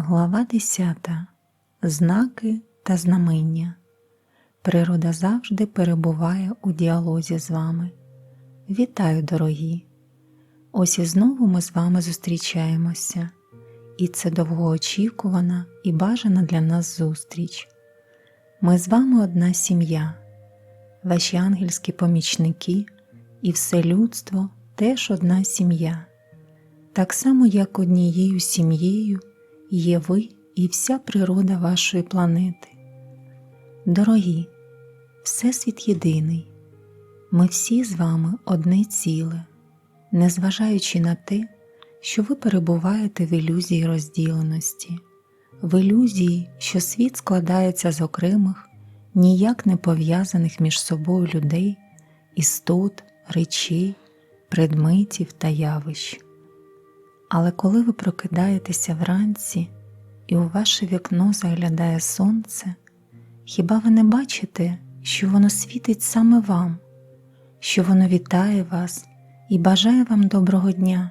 Глава 10. Знаки та знамення. Природа завжди перебуває у діалозі з вами. Вітаю, дорогі! Ось і знову ми з вами зустрічаємося, і це довгоочікувана і бажана для нас зустріч. Ми з вами одна сім'я, ваші ангельські помічники і все людство теж одна сім'я, так само, як однією сім'єю є ви і вся природа вашої планети. Дорогі, Всесвіт єдиний, ми всі з вами одне ціле, незважаючи на те, що ви перебуваєте в ілюзії розділеності, в ілюзії, що світ складається з окремих, ніяк не пов'язаних між собою людей, істот, речей, предметів та явищ. Але коли ви прокидаєтеся вранці і у ваше вікно заглядає сонце, хіба ви не бачите, що воно світить саме вам, що воно вітає вас і бажає вам доброго дня?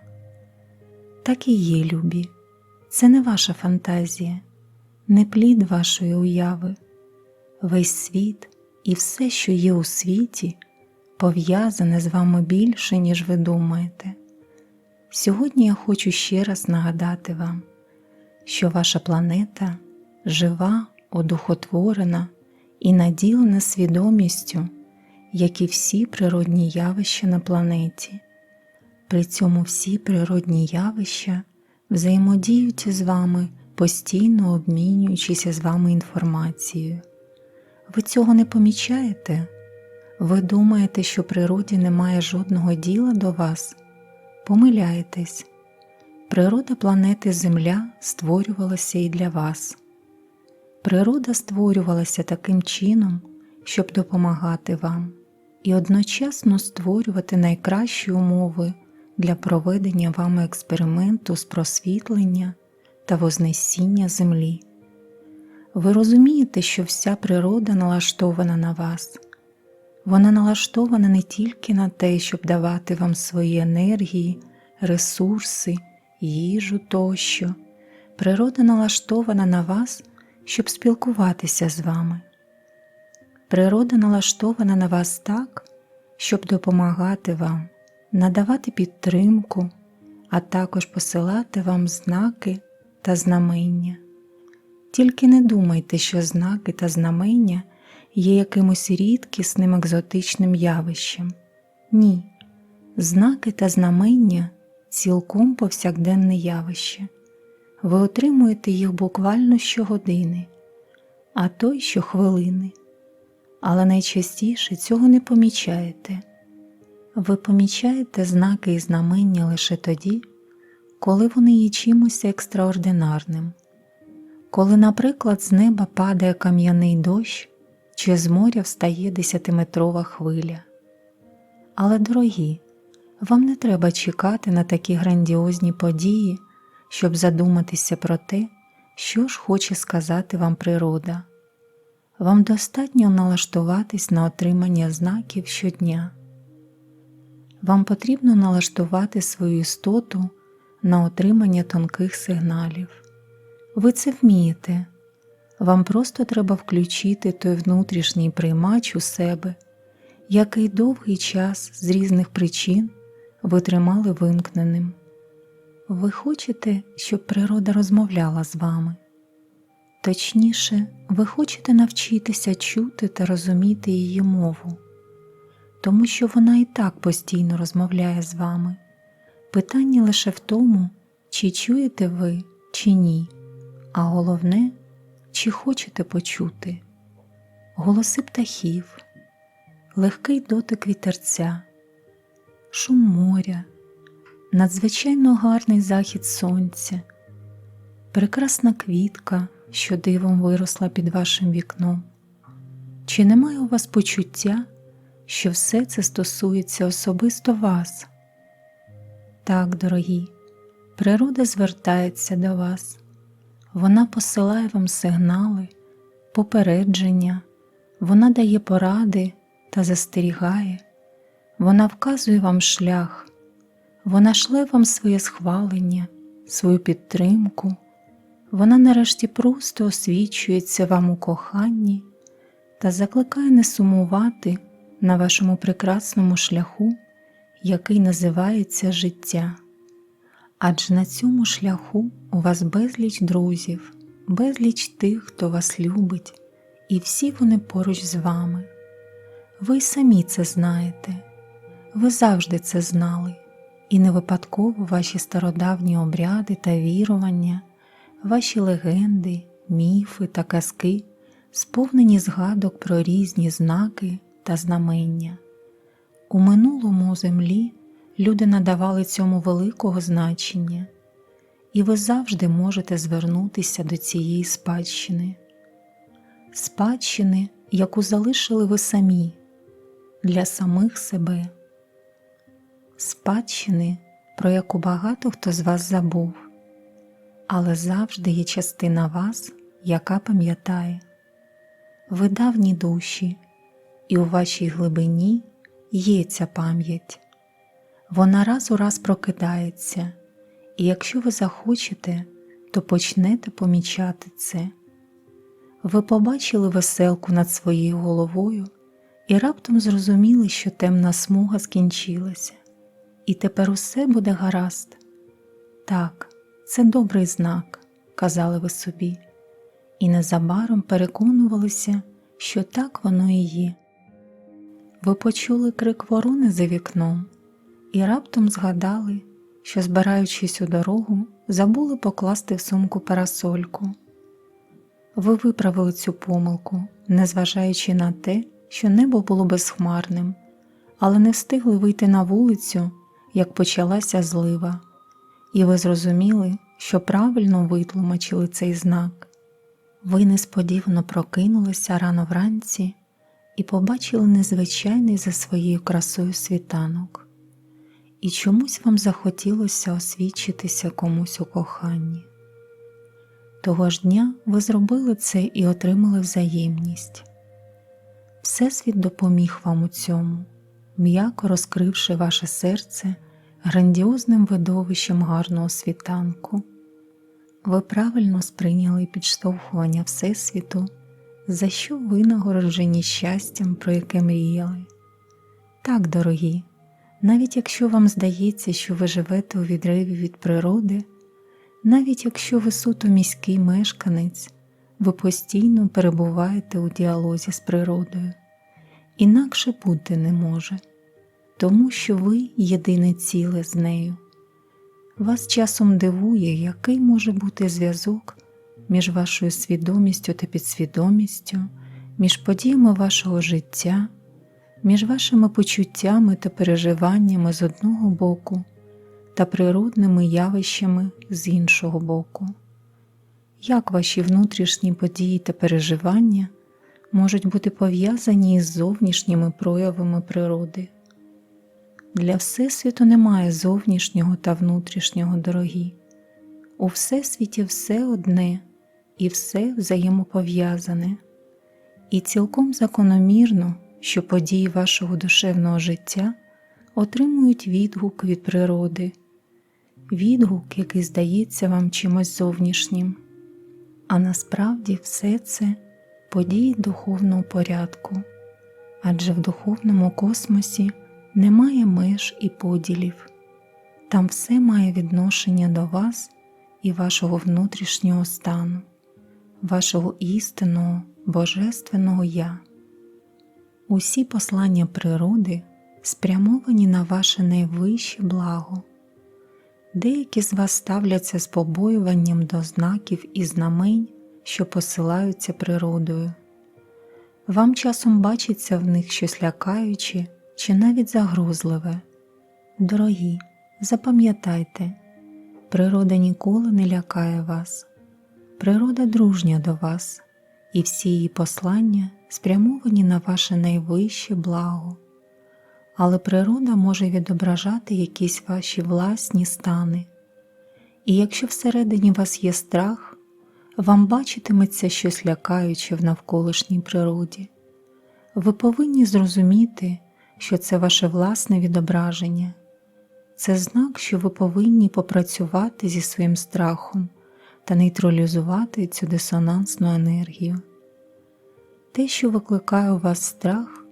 Так і є, любі, це не ваша фантазія, не плід вашої уяви. Весь світ і все, що є у світі, пов'язане з вами більше, ніж ви думаєте. Сьогодні я хочу ще раз нагадати вам, що ваша планета жива, одухотворена і наділена свідомістю, як і всі природні явища на планеті. При цьому всі природні явища взаємодіють з вами, постійно обмінюючися з вами інформацією. Ви цього не помічаєте? Ви думаєте, що природі немає жодного діла до вас? Помиляєтесь, природа планети Земля створювалася і для вас. Природа створювалася таким чином, щоб допомагати вам і одночасно створювати найкращі умови для проведення вами експерименту з просвітлення та вознесіння Землі. Ви розумієте, що вся природа налаштована на вас. Вона налаштована не тільки на те, щоб давати вам свої енергії, ресурси, їжу тощо. Природа налаштована на вас, щоб спілкуватися з вами. Природа налаштована на вас так, щоб допомагати вам, надавати підтримку, а також посилати вам знаки та знамення. Тільки не думайте, що знаки та знамення є якимось рідкісним екзотичним явищем. Ні, знаки та знамення цілком повсякденне явище. Ви отримуєте їх буквально щогодини, а то й щохвилини. Але найчастіше цього не помічаєте. Ви помічаєте знаки і знамення лише тоді, коли вони є чимось екстраординарним. Коли, наприклад, з неба падає кам'яний дощ, чи з моря встає десятиметрова хвиля. Але, дорогі, вам не треба чекати на такі грандіозні події, щоб задуматися про те, що ж хоче сказати вам природа. Вам достатньо налаштуватись на отримання знаків щодня. Вам потрібно налаштувати свою істоту на отримання тонких сигналів. Ви це вмієте. Вам просто треба включити той внутрішній приймач у себе, який довгий час з різних причин ви тримали вимкненим. Ви хочете, щоб природа розмовляла з вами. Точніше, ви хочете навчитися чути та розуміти її мову, тому що вона і так постійно розмовляє з вами. Питання лише в тому, чи чуєте ви, чи ні, а головне чи хочете почути голоси птахів, легкий дотик вітерця, шум моря, надзвичайно гарний захід сонця, прекрасна квітка, що дивом виросла під вашим вікном? Чи немає у вас почуття, що все це стосується особисто вас? Так, дорогі, природа звертається до вас. Вона посилає вам сигнали, попередження, вона дає поради та застерігає, вона вказує вам шлях, вона шле вам своє схвалення, свою підтримку, Вона нарешті просто освічується вам у коханні та закликає не сумувати на вашому прекрасному шляху, який називається життя. Адже на цьому шляху у вас безліч друзів, безліч тих, хто вас любить, і всі вони поруч з вами. Ви самі це знаєте, ви завжди це знали, і не випадково ваші стародавні обряди та вірування, ваші легенди, міфи та казки сповнені згадок про різні знаки та знамення. У минулому землі люди надавали цьому великого значення, і ви завжди можете звернутися до цієї спадщини, спадщини, яку залишили ви самі для самих себе, спадщини, про яку багато хто з вас забув, але завжди є частина вас, яка пам'ятає. Ви давні душі, і у вашій глибині є ця пам'ять. Вона раз у раз прокидається, і якщо ви захочете, то почнете помічати це. Ви побачили веселку над своєю головою і раптом зрозуміли, що темна смуга скінчилася, і тепер усе буде гаразд. Так, це добрий знак, казали ви собі, і незабаром переконувалися, що так воно і є. Ви почули крик ворони за вікном і раптом згадали, що, збираючись у дорогу, забули покласти в сумку парасольку. Ви виправили цю помилку, незважаючи на те, що небо було безхмарним, але не встигли вийти на вулицю, як почалася злива, і ви зрозуміли, що правильно витлумачили цей знак. Ви несподівано прокинулися рано вранці і побачили незвичайний за своєю красою світанок, і чомусь вам захотілося освічитися комусь у коханні. Того ж дня ви зробили це і отримали взаємність. Всесвіт допоміг вам у цьому, м'яко розкривши ваше серце грандіозним видовищем гарного світанку. Ви правильно сприйняли підштовхування Всесвіту, за що ви нагороджені щастям, про яке мріяли. Так, дорогі, навіть якщо вам здається, що ви живете у відриві від природи, навіть якщо ви суто міський мешканець, ви постійно перебуваєте у діалозі з природою, інакше бути не може, тому що ви єдине ціле з нею. Вас часом дивує, який може бути зв'язок між вашою свідомістю та підсвідомістю, між подіями вашого життя, між вашими почуттями та переживаннями з одного боку та природними явищами з іншого боку. Як ваші внутрішні події та переживання можуть бути пов'язані із зовнішніми проявами природи? Для Всесвіту немає зовнішнього та внутрішнього дорогі. У Всесвіті все одне і все взаємопов'язане, і цілком закономірно, що події вашого душевного життя отримують відгук від природи, відгук, який здається вам чимось зовнішнім, а насправді все це події духовного порядку, адже в духовному космосі немає меж і поділів, там все має відношення до вас і вашого внутрішнього стану, вашого істинного, божественного Я. Усі послання природи спрямовані на ваше найвище благо. Деякі з вас ставляться з побоюванням до знаків і знамень, що посилаються природою. Вам часом бачиться в них щось лякаюче чи навіть загрозливе. Дорогі, запам'ятайте, природа ніколи не лякає вас, природа дружня до вас, і всі її послання спрямовані на ваше найвище благо. Але природа може відображати якісь ваші власні стани, і якщо всередині вас є страх, вам бачитиметься щось лякаюче в навколишній природі. Ви повинні зрозуміти, що це ваше власне відображення, це знак, що ви повинні попрацювати зі своїм страхом, та нейтралізувати цю дисонансну енергію. Те, що викликає у вас страх,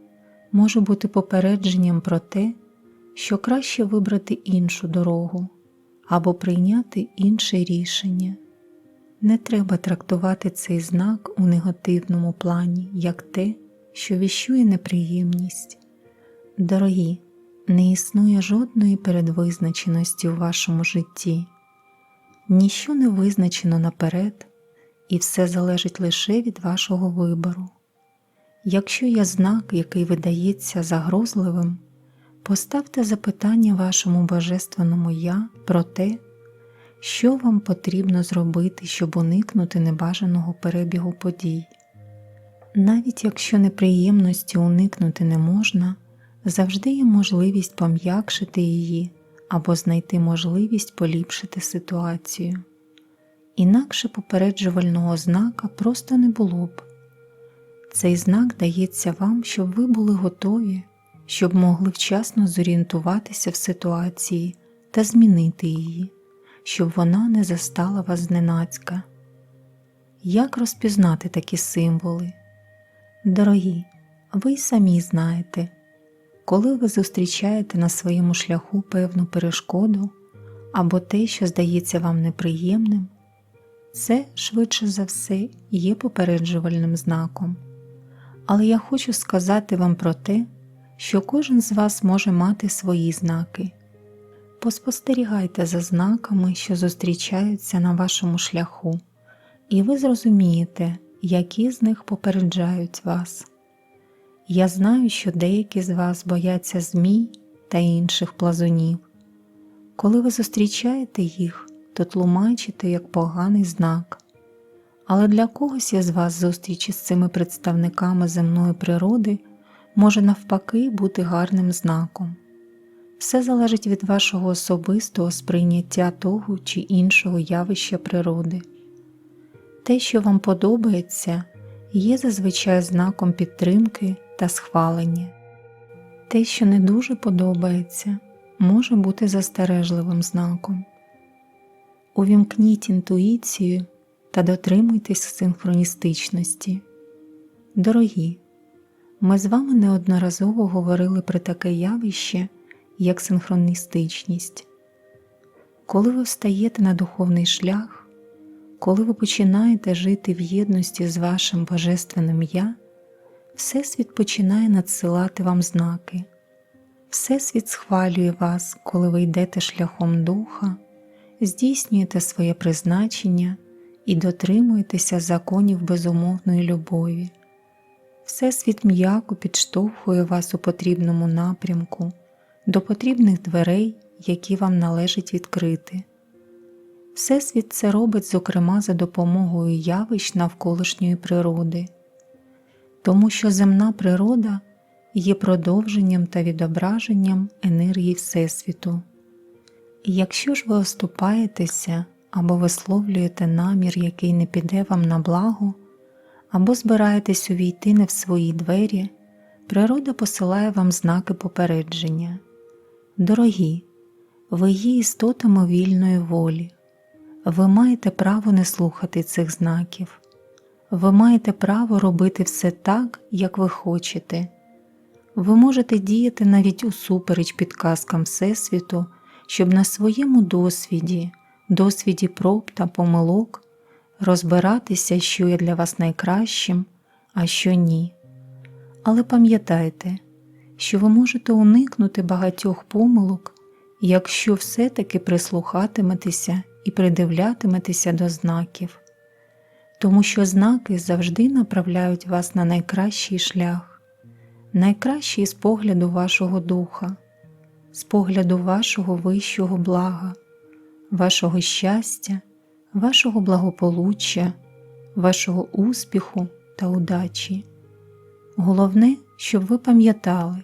може бути попередженням про те, що краще вибрати іншу дорогу або прийняти інше рішення. Не треба трактувати цей знак у негативному плані як те, що віщує неприємність. Дорогі, не існує жодної передвизначеності у вашому житті, ніщо не визначено наперед, і все залежить лише від вашого вибору. Якщо є знак, який видається загрозливим, поставте запитання вашому Божественному Я про те, що вам потрібно зробити, щоб уникнути небажаного перебігу подій. Навіть якщо неприємності уникнути не можна, завжди є можливість пом'якшити її або знайти можливість поліпшити ситуацію. Інакше попереджувального знака просто не було б. Цей знак дається вам, щоб ви були готові, щоб могли вчасно зорієнтуватися в ситуації та змінити її, щоб вона не застала вас зненацька. Як розпізнати такі символи? Дорогі, ви й самі знаєте, коли ви зустрічаєте на своєму шляху певну перешкоду або те, що здається вам неприємним, це, швидше за все, є попереджувальним знаком. Але я хочу сказати вам про те, що кожен з вас може мати свої знаки. Поспостерігайте за знаками, що зустрічаються на вашому шляху, і ви зрозумієте, які з них попереджають вас. Я знаю, що деякі з вас бояться змій та інших плазунів. Коли ви зустрічаєте їх, то тлумачите як поганий знак. Але для когось із вас зустріч із цими представниками земної природи може навпаки бути гарним знаком. Все залежить від вашого особистого сприйняття того чи іншого явища природи. Те, що вам подобається, є зазвичай знаком підтримки та схвалення. Те, що не дуже подобається, може бути застережливим знаком. Увімкніть інтуїцію та дотримуйтесь синхроністичності. Дорогі, ми з вами неодноразово говорили про таке явище, як синхроністичність. Коли ви встаєте на духовний шлях, коли ви починаєте жити в єдності з вашим Божественним Я, Всесвіт починає надсилати вам знаки, Всесвіт схвалює вас, коли ви йдете шляхом духа, здійснюєте своє призначення і дотримуєтеся законів безумовної любові. Всесвіт м'яко підштовхує вас у потрібному напрямку, до потрібних дверей, які вам належить відкрити. Всесвіт це робить, зокрема, за допомогою явищ навколишньої природи, тому що земна природа є продовженням та відображенням енергії Всесвіту. І якщо ж ви оступаєтеся або висловлюєте намір, який не піде вам на благо, або збираєтесь увійти не в свої двері, природа посилає вам знаки попередження. Дорогі, ви є істотами вільної волі, ви маєте право не слухати цих знаків, ви маєте право робити все так, як ви хочете. Ви можете діяти навіть усупереч підказкам Всесвіту, щоб на своєму досвіді, досвіді проб та помилок розбиратися, що є для вас найкращим, а що ні. Але пам'ятайте, що ви можете уникнути багатьох помилок, якщо все-таки прислухатиметеся і придивлятиметеся до знаків, тому що знаки завжди направляють вас на найкращий шлях, найкращий з погляду вашого духа, з погляду вашого вищого блага, вашого щастя, вашого благополуччя, вашого успіху та удачі. Головне, щоб ви пам'ятали,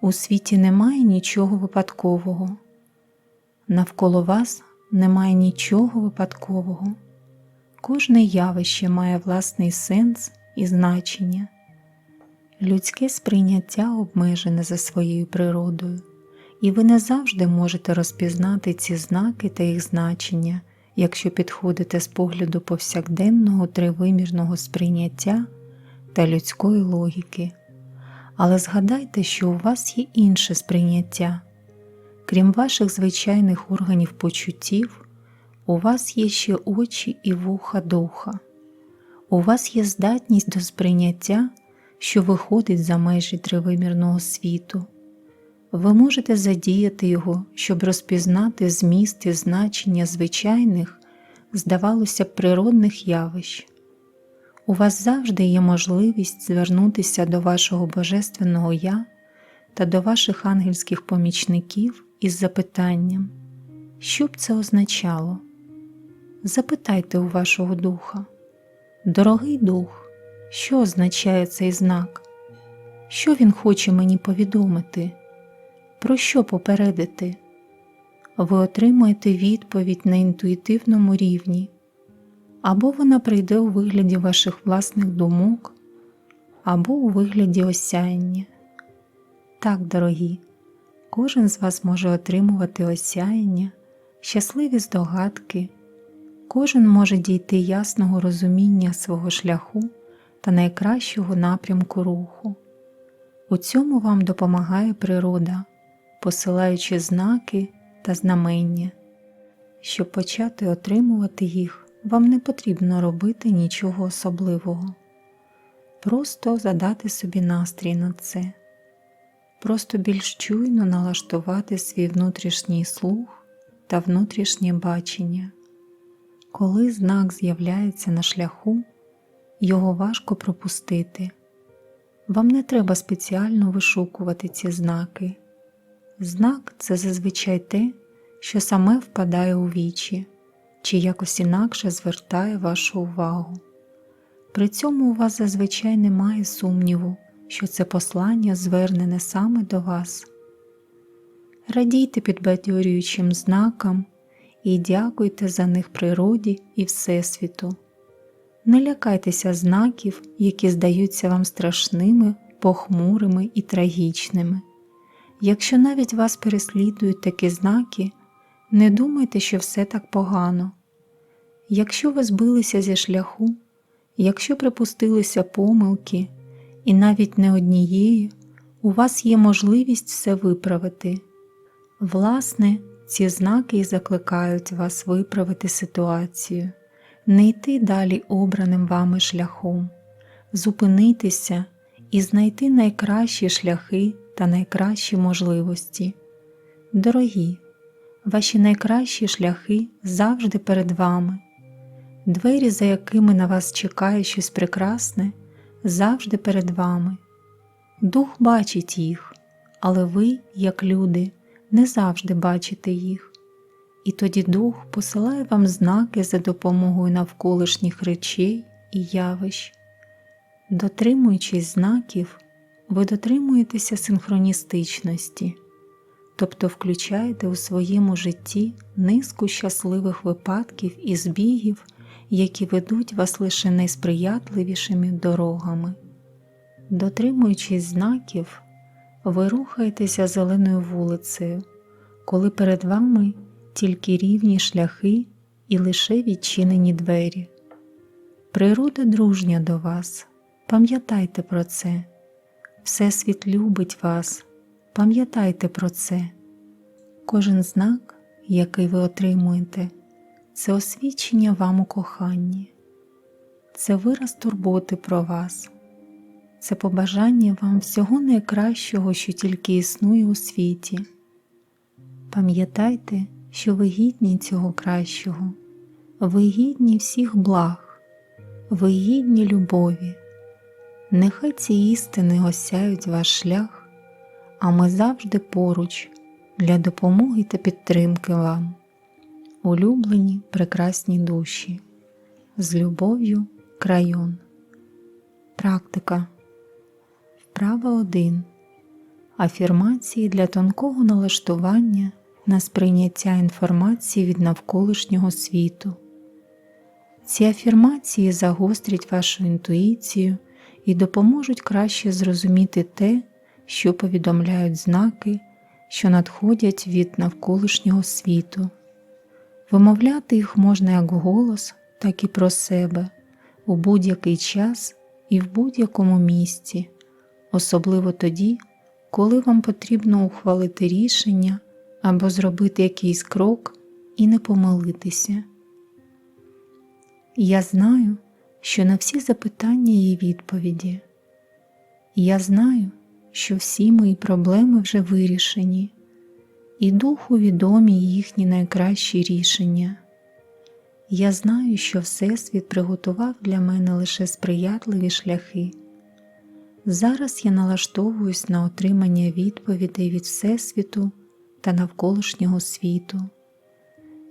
у світі немає нічого випадкового, навколо вас немає нічого випадкового, кожне явище має власний сенс і значення. Людське сприйняття обмежене за своєю природою, і ви не завжди можете розпізнати ці знаки та їх значення якщо підходите з погляду повсякденного тривимірного сприйняття та людської логіки. Але згадайте, що у вас є інше сприйняття. Крім ваших звичайних органів почуттів, у вас є ще очі і вуха духа. У вас є здатність до сприйняття, що виходить за межі тривимірного світу. Ви можете задіяти його, щоб розпізнати зміст і значення звичайних, здавалося б, природних явищ. У вас завжди є можливість звернутися до вашого Божественного Я та до ваших ангельських помічників із запитанням, що б це означало? Запитайте у вашого духа, дорогий дух, що означає цей знак? Що він хоче мені повідомити? Про що попередити? Ви отримуєте відповідь на інтуїтивному рівні, або вона прийде у вигляді ваших власних думок, або у вигляді осяяння. Так, дорогі, кожен з вас може отримувати осяяння, щасливі здогадки, кожен може дійти ясного розуміння свого шляху та найкращого напрямку руху. У цьому вам допомагає природа, посилаючи знаки та знамення. Щоб почати отримувати їх, вам не потрібно робити нічого особливого, просто задати собі настрій на це, просто більш чуйно налаштувати свій внутрішній слух та внутрішнє бачення. Коли знак з'являється на шляху, його важко пропустити. Вам не треба спеціально вишукувати ці знаки. Знак це зазвичай те, що саме впадає у вічі, чи якось інакше звертає вашу увагу. При цьому у вас зазвичай немає сумніву, що це послання звернене саме до вас. Радійте підбадьорюючим знакам і дякуйте за них природі і Всесвіту. Не лякайтеся знаків, які здаються вам страшними, похмурими і трагічними. Якщо навіть вас переслідують такі знаки, не думайте, що все так погано. Якщо ви збилися зі шляху, якщо припустилися помилки, і навіть не однієї, у вас є можливість все виправити. Власне, ці знаки і закликають вас виправити ситуацію, не йти далі обраним вами шляхом, зупинитися і знайти найкращі шляхи та найкращі можливості. Дорогі, ваші найкращі шляхи завжди перед вами. Двері, за якими на вас чекає щось прекрасне, завжди перед вами. Дух бачить їх, але ви, як люди, не завжди бачите їх. І тоді Дух посилає вам знаки за допомогою навколишніх речей і явищ. Дотримуючись знаків, ви дотримуєтеся синхроністичності, тобто включаєте у своєму житті низку щасливих випадків і збігів, які ведуть вас лише найсприятливішими дорогами. Дотримуючись знаків, ви рухаєтеся зеленою вулицею, коли перед вами тільки рівні шляхи і лише відчинені двері. Природа дружня до вас, пам'ятайте про це. Всесвіт любить вас, пам'ятайте про це. Кожен знак, який ви отримуєте, це освічення вам у коханні, це вираз турботи про вас, це побажання вам всього найкращого, що тільки існує у світі. Пам'ятайте, що ви гідні цього кращого, ви гідні всіх благ, ви гідні любові. Нехай ці істини осяють ваш шлях, а ми завжди поруч для допомоги та підтримки вам, улюблені прекрасні душі, з любов'ю крайон. Практика. Вправа 1. Афірмації для тонкого налаштування на сприйняття інформації від навколишнього світу. Ці афірмації загострять вашу інтуїцію і допоможуть краще зрозуміти те, що повідомляють знаки, що надходять від навколишнього світу. Вимовляти їх можна як вголос, так і про себе у будь-який час і в будь-якому місці, особливо тоді, коли вам потрібно ухвалити рішення або зробити якийсь крок і не помилитися. Я знаю, що на всі запитання є відповіді. Я знаю, що всі мої проблеми вже вирішені, і духу відомі їхні найкращі рішення. Я знаю, що Всесвіт приготував для мене лише сприятливі шляхи. Зараз я налаштовуюсь на отримання відповідей від Всесвіту та навколишнього світу.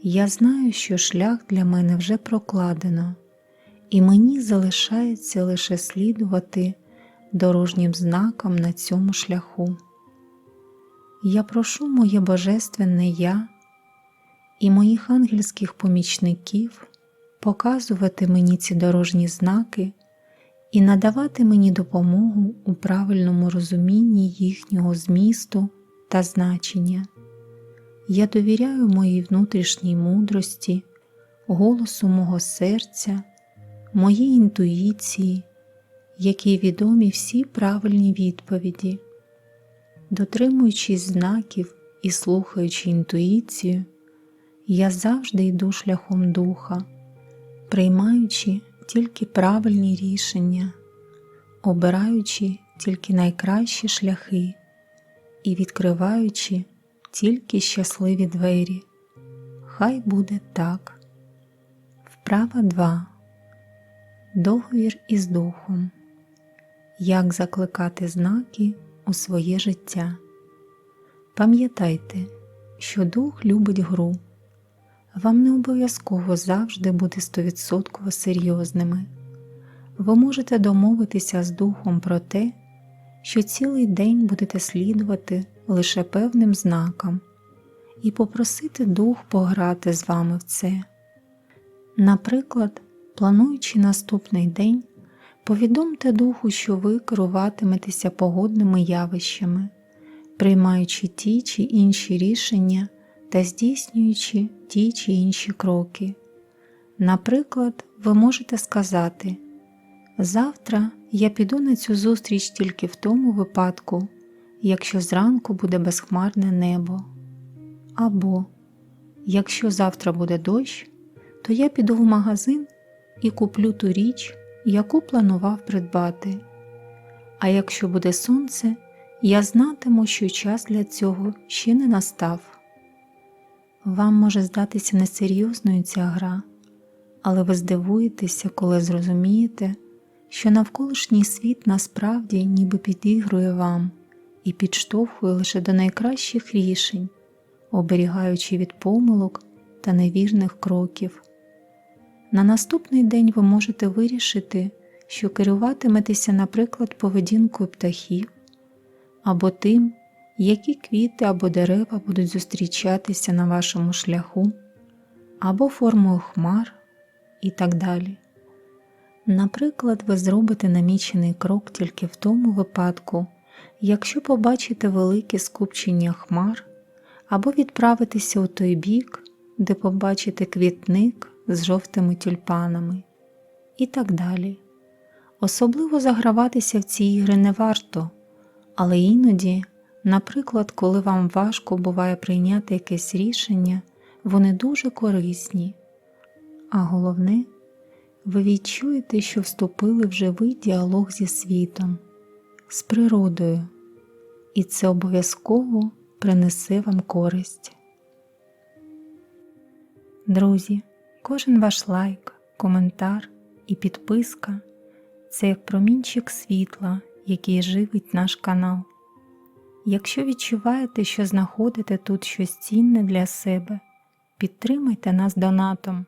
Я знаю, що шлях для мене вже прокладено, і мені залишається лише слідувати дорожнім знакам на цьому шляху. Я прошу моє Божественне Я і моїх ангельських помічників показувати мені ці дорожні знаки і надавати мені допомогу у правильному розумінні їхнього змісту та значення. Я довіряю моїй внутрішній мудрості, голосу мого серця, моїй інтуїції, якій відомі всі правильні відповіді. Дотримуючись знаків і слухаючи інтуїцію, я завжди йду шляхом духа, приймаючи тільки правильні рішення, обираючи тільки найкращі шляхи і відкриваючи тільки щасливі двері. Хай буде так. Вправа 2. Договір із духом. Як закликати знаки у своє життя. Пам'ятайте, що дух любить гру. Вам не обов'язково завжди бути стовідсотково серйозними. Ви можете домовитися з духом про те, що цілий день будете слідувати лише певним знакам і попросити дух пограти з вами в це. Наприклад, плануючи наступний день, повідомте духу, що ви керуватиметеся погодними явищами, приймаючи ті чи інші рішення та здійснюючи ті чи інші кроки. Наприклад, ви можете сказати Завтра я піду на цю зустріч тільки в тому випадку, якщо зранку буде безхмарне небо. Або якщо завтра буде дощ, то я піду в магазин і куплю ту річ, яку планував придбати. А якщо буде сонце, я знатиму, що час для цього ще не настав. Вам може здатися несерйозною ця гра, але ви здивуєтеся, коли зрозумієте, що навколишній світ насправді ніби підігрує вам і підштовхує лише до найкращих рішень, оберігаючи від помилок та невірних кроків. На наступний день ви можете вирішити, що керуватиметеся, наприклад, поведінкою птахів або тим, які квіти або дерева будуть зустрічатися на вашому шляху, або формою хмар і так далі. Наприклад, ви зробите намічений крок тільки в тому випадку, якщо побачите велике скупчення хмар, або відправитеся у той бік, де побачите квітник з жовтими тюльпанами, і так далі. Особливо заграватися в ці ігри не варто, але іноді Наприклад, коли вам важко буває прийняти якесь рішення, вони дуже корисні, а головне, ви відчуєте, що вступили в живий діалог зі світом, з природою, і це обов'язково принесе вам користь. Друзі, кожен ваш лайк, коментар і підписка це як промінчик світла, який живить наш канал. Якщо відчуваєте, що знаходите тут щось цінне для себе, підтримайте нас донатом.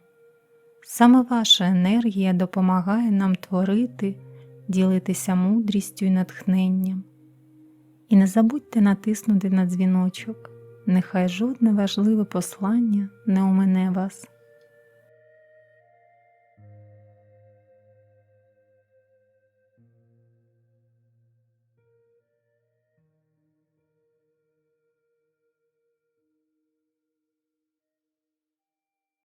Саме ваша енергія допомагає нам творити, ділитися мудрістю і натхненням. І не забудьте натиснути на дзвіночок, нехай жодне важливе послання не омине вас.